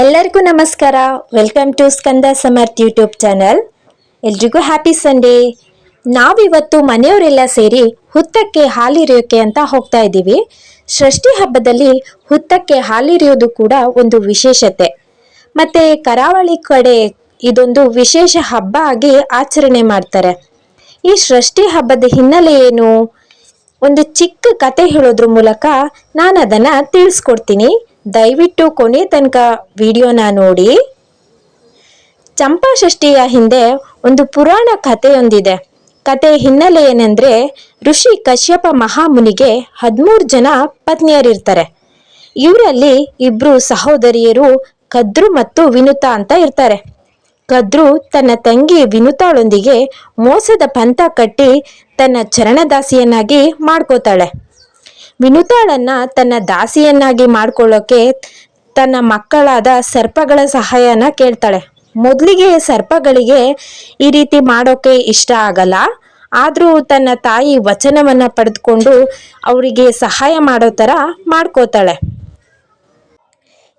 ಎಲ್ಲರಿಗೂ ನಮಸ್ಕಾರ. Welcome to Skanda Samarth YouTube channel ಎಲ್ರಿಗೂ ಹ್ಯಾಪಿ ಸಂಡೇ ನಾವಿವತ್ತು ಮನೆಯವರೆಲ್ಲ ಸೇರಿ ಹುತ್ತಕ್ಕೆ ಹಾಲಿರಿಯೋಕೆ ಅಂತ ಹೋಗ್ತಾ ಇದ್ದೀವಿ. ಷಷ್ಠಿ ಹಬ್ಬದಲ್ಲಿ ಹುತ್ತಕ್ಕೆ ಹಾಲಿರಿಯೋದು ಕೂಡ ಒಂದು ವಿಶೇಷತೆ. ಮತ್ತೆ ಕರಾವಳಿ ಕಡೆ ಇದೊಂದು ವಿಶೇಷ ಹಬ್ಬ ಆಗಿ ಆಚರಣೆ ಮಾಡ್ತಾರೆ. ಈ ಷಷ್ಠಿ ಹಬ್ಬದ ಹಿನ್ನೆಲೆ ಏನು? ಒಂದು ಚಿಕ್ಕ ಕತೆ ಹೇಳೋದ್ರ ಮೂಲಕ ನಾನು ಅದನ್ನು ತಿಳಿಸ್ಕೊಡ್ತೀನಿ. ದಯವಿಟ್ಟು ಕೊನೆ ತನಕ ವಿಡಿಯೋನ ನೋಡಿ. ಚಂಪಾಷಷ್ಠಿಯ ಹಿಂದೆ ಒಂದು ಪುರಾಣ ಕಥೆಯೊಂದಿದೆ. ಕತೆ ಹಿನ್ನೆಲೆ ಏನಂದ್ರೆ ಋಷಿ ಕಶ್ಯಪ ಮಹಾಮುನಿಗೆ ಹದಿಮೂರು ಜನ ಪತ್ನಿಯರಿರ್ತಾರೆ. ಇವರಲ್ಲಿ ಇಬ್ಬರು ಸಹೋದರಿಯರು ಕದ್ರು ಮತ್ತು ವಿನುತಾ ಅಂತ ಇರ್ತಾರೆ. ಕದ್ರು ತನ್ನ ತಂಗಿ ವಿನುತಾಳೊಂದಿಗೆ ಮೋಸದ ಪಂಥ ಕಟ್ಟಿ ತನ್ನ ಚರಣದಾಸಿಯನ್ನಾಗಿ ಮಾಡ್ಕೋತಾಳೆ. ವಿನುತಾಳನ್ನ ತನ್ನ ದಾಸಿಯನ್ನಾಗಿ ಮಾಡ್ಕೊಳ್ಳೋಕೆ ತನ್ನ ಮಕ್ಕಳಾದ ಸರ್ಪಗಳ ಸಹಾಯನ ಕೇಳ್ತಾಳೆ. ಮೊದಲಿಗೆ ಸರ್ಪಗಳಿಗೆ ಈ ರೀತಿ ಮಾಡೋಕೆ ಇಷ್ಟ ಆಗಲ್ಲ. ಆದರೂ ತನ್ನ ತಾಯಿ ವಚನವನ್ನ ಪಡೆದುಕೊಂಡು ಅವರಿಗೆ ಸಹಾಯ ಮಾಡೋ ಥರ ಮಾಡ್ಕೋತಾಳೆ.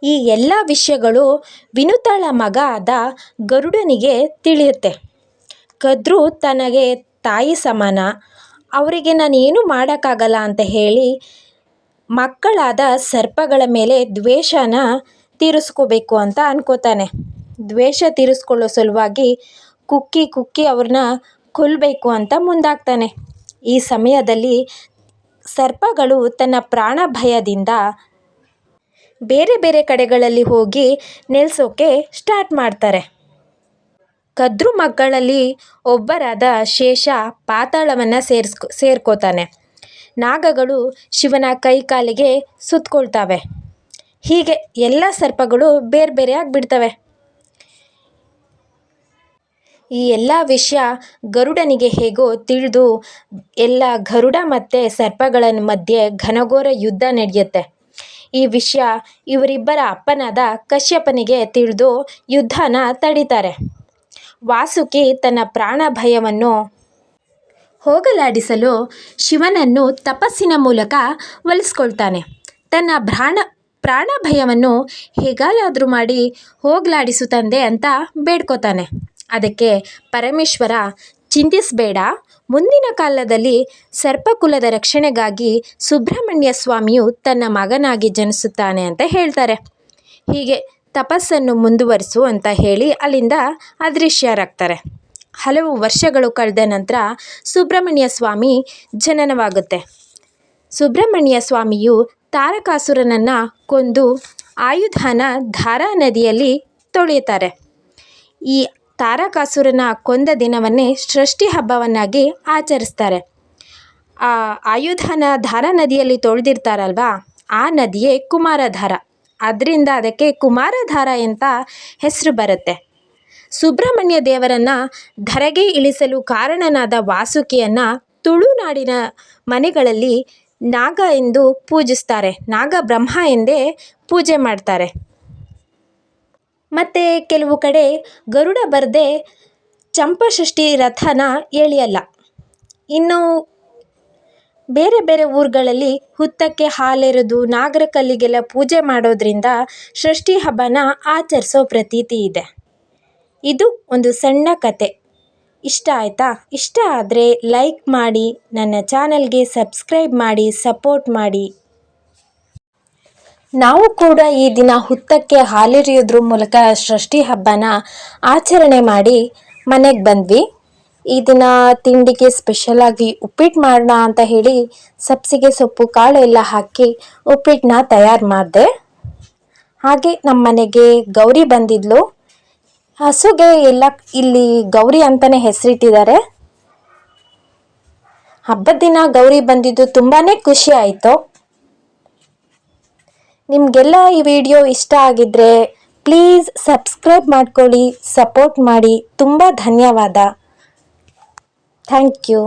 ಈ ಎಲ್ಲ ವಿಷಯಗಳು ವಿನುತಾಳ ಮಗ ಆದ ಗರುಡನಿಗೆ ತಿಳಿಯುತ್ತೆ. ಕದ್ರು ತನಗೆ ತಾಯಿ ಸಮಾನ. ಅವರಿಗೆ ನಾನು ಏನು ಮಾಡೋಕ್ಕಾಗಲ್ಲ ಅಂತ ಹೇಳಿ ಮಕ್ಕಳಾದ ಸರ್ಪಗಳ ಮೇಲೆ ದ್ವೇಷನ ತೀರಿಸ್ಕೋಬೇಕು ಅಂತ ಅನ್ಕೋತಾನೆ. ದ್ವೇಷ ತೀರಿಸ್ಕೊಳ್ಳೋ ಸಲುವಾಗಿ ಕುಕ್ಕಿ ಕುಕ್ಕಿ ಅವ್ರನ್ನ ಕೊಲ್ಲಬೇಕು ಅಂತ ಮುಂದಾಗ್ತಾನೆ. ಈ ಸಮಯದಲ್ಲಿ ಸರ್ಪಗಳು ತನ್ನ ಪ್ರಾಣ ಭಯದಿಂದ ಬೇರೆ ಬೇರೆ ಕಡೆಗಳಲ್ಲಿ ಹೋಗಿ ನೆಲೆಸೋಕೆ ಸ್ಟಾರ್ಟ್ ಮಾಡ್ತಾರೆ. ಕದ್ರು ಮಕ್ಕಳಲ್ಲಿ ಒಬ್ಬರಾದ ಶೇಷ ಪಾತಾಳವನ್ನು ಸೇರಿಸ್ಕೊ, ಸೇರ್ಕೋತಾನೆ. ನಾಗಗಳು ಶಿವನ ಕೈ ಕಾಲಿಗೆ ಸುತ್ತಕೊಳ್ತಾವೆ ಹೀಗೆ ಎಲ್ಲ ಸರ್ಪಗಳು ಬೇರೆ ಬೇರೆಯಾಗಿ ಬಿಡ್ತವೆ ಈ ಎಲ್ಲ ವಿಷಯ ಗರುಡನಿಗೆ ಹೇಗೋ ತಿಳಿದು ಎಲ್ಲ ಗರುಡ ಮತ್ತು ಸರ್ಪಗಳ ಮಧ್ಯೆ ಘನಘೋರ ಯುದ್ಧ ನಡೆಯುತ್ತೆ. ಈ ವಿಷಯ ಇವರಿಬ್ಬರ ಅಪ್ಪನಾದ ಕಶ್ಯಪನಿಗೆ ತಿಳಿದು ಯುದ್ಧನ ತಡೀತಾರೆ. ವಾಸುಕಿ ತನ್ನ ಪ್ರಾಣ ಭಯವನ್ನು ಹೋಗಲಾಡಿಸಲು ಶಿವನನ್ನು ತಪಸ್ಸಿನ ಮೂಲಕ ಒಲಿಸ್ಕೊಳ್ತಾನೆ. ತನ್ನ ಪ್ರಾಣ ಪ್ರಾಣ ಭಯವನ್ನು ಹೇಗಾಲಾದರೂ ಮಾಡಿ ಹೋಗಲಾಡಿಸು ತಂದೆ ಅಂತ ಬೇಡ್ಕೋತಾನೆ. ಅದಕ್ಕೆ ಪರಮೇಶ್ವರ, ಚಿಂತಿಸಬೇಡ, ಮುಂದಿನ ಕಾಲದಲ್ಲಿ ಸರ್ಪಕುಲದ ರಕ್ಷಣೆಗಾಗಿ ಸುಬ್ರಹ್ಮಣ್ಯ ಸ್ವಾಮಿಯು ತನ್ನ ಮಗನಾಗಿ ಜನಿಸುತ್ತಾನೆ ಅಂತ ಹೇಳ್ತಾರೆ. ಹೀಗೆ ತಪಸ್ಸನ್ನು ಮುಂದುವರಿಸು ಅಂತ ಹೇಳಿ ಅಲ್ಲಿಂದ ಅದೃಶ್ಯರಾಗ್ತಾರೆ ಹಲವು ವರ್ಷಗಳು ಕಳೆದ ನಂತರ ಸುಬ್ರಹ್ಮಣ್ಯ ಸ್ವಾಮಿ ಜನನವಾಗುತ್ತೆ. ಸುಬ್ರಹ್ಮಣ್ಯ ಸ್ವಾಮಿಯು ತಾರಕಾಸುರನನ್ನು ಕೊಂದು ಆಯುಧನ ಧಾರಾ ನದಿಯಲ್ಲಿ ತೊಳೆಯುತ್ತಾರೆ. ಈ ತಾರಕಾಸುರನ ಕೊಂದ ದಿನವನ್ನೇ ಸೃಷ್ಟಿ ಹಬ್ಬವನ್ನಾಗಿ ಆಚರಿಸ್ತಾರೆ. ಆ ಆಯುಧನ ಧಾರಾ ನದಿಯಲ್ಲಿ ತೊಳೆದಿರ್ತಾರಲ್ವಾ? ಆ ನದಿಯೇ ಕುಮಾರಧಾರ. ಅದರಿಂದ ಅದಕ್ಕೆ ಕುಮಾರಧಾರ ಅಂತ ಹೆಸರು ಬರುತ್ತೆ. ಸುಬ್ರಹ್ಮಣ್ಯ ದೇವರನ್ನು ಧರೆಗೆ ಇಳಿಸಲು ಕಾರಣನಾದ ವಾಸುಕಿಯನ್ನು ತುಳುನಾಡಿನ ಮನೆಗಳಲ್ಲಿ ನಾಗ ಎಂದು ಪೂಜಿಸ್ತಾರೆ. ನಾಗ ಬ್ರಹ್ಮ ಎಂದೇ ಪೂಜೆ ಮಾಡ್ತಾರೆ. ಮತ್ತು ಕೆಲವು ಕಡೆ ಗರುಡ ಬರದೆ ಚಂಪಷಷ್ಠಿ ರಥನ ಎಳೆಯಲ್ಲ. ಇನ್ನು ಬೇರೆ ಬೇರೆ ಊರುಗಳಲ್ಲಿ ಹುತ್ತಕ್ಕೆ ಹಾಲೆರೆದು ನಾಗರ ಕಲ್ಲಿಗೆಲ್ಲ ಪೂಜೆ ಮಾಡೋದ್ರಿಂದ ಷಷ್ಠಿ ಹಬ್ಬನ ಆಚರಿಸೋ ಪ್ರತೀತಿ ಇದೆ. ಇದು ಒಂದು ಸಣ್ಣ ಕತೆ. ಇಷ್ಟ ಆಯಿತಾ? ಇಷ್ಟ ಆದರೆ ಲೈಕ್ ಮಾಡಿ, ನನ್ನ ಚಾನಲ್ಗೆ ಸಬ್ಸ್ಕ್ರೈಬ್ ಮಾಡಿ, ಸಪೋರ್ಟ್ ಮಾಡಿ. ನಾವು ಕೂಡ ಈ ದಿನ ಹುತ್ತಕ್ಕೆ ಹಾಲೆರೆಯೋದ್ರ ಮೂಲಕ ಷಷ್ಠಿ ಹಬ್ಬನ ಆಚರಣೆ ಮಾಡಿ ಮನೆಗೆ ಬಂದ್ವಿ. ಈ ದಿನ ತಿಂಡಿಗೆ ಸ್ಪೆಷಲ್ ಆಗಿ ಉಪ್ಪಿಟ್ಟು ಮಾಡೋಣ ಅಂತ ಹೇಳಿ ಸಬ್ಸಿಗೆ ಸೊಪ್ಪು ಕಾಳು ಎಲ್ಲ ಹಾಕಿ ಉಪ್ಪಿಟ್ಟನ್ನ ತಯಾರು ಮಾಡಿದೆ. ಹಾಗೆ ನಮ್ಮ ಮನೆಗೆ ಗೌರಿ ಬಂದಿದ್ಲು. ಹಸುಗೆ ಎಲ್ಲ ಇಲ್ಲಿ ಗೌರಿ ಅಂತಲೇ ಹೆಸರಿಟ್ಟಿದ್ದಾರೆ. ಹಬ್ಬದ ದಿನ ಗೌರಿ ಬಂದಿದ್ದು ತುಂಬಾ ಖುಷಿ ಆಯಿತು. ನಿಮಗೆಲ್ಲ ಈ ವಿಡಿಯೋ ಇಷ್ಟ ಆಗಿದ್ರೆ ಪ್ಲೀಸ್ ಸಬ್ಸ್ಕ್ರೈಬ್ ಮಾಡ್ಕೊಳ್ಳಿ, ಸಪೋರ್ಟ್ ಮಾಡಿ. ತುಂಬ ಧನ್ಯವಾದ. Thank you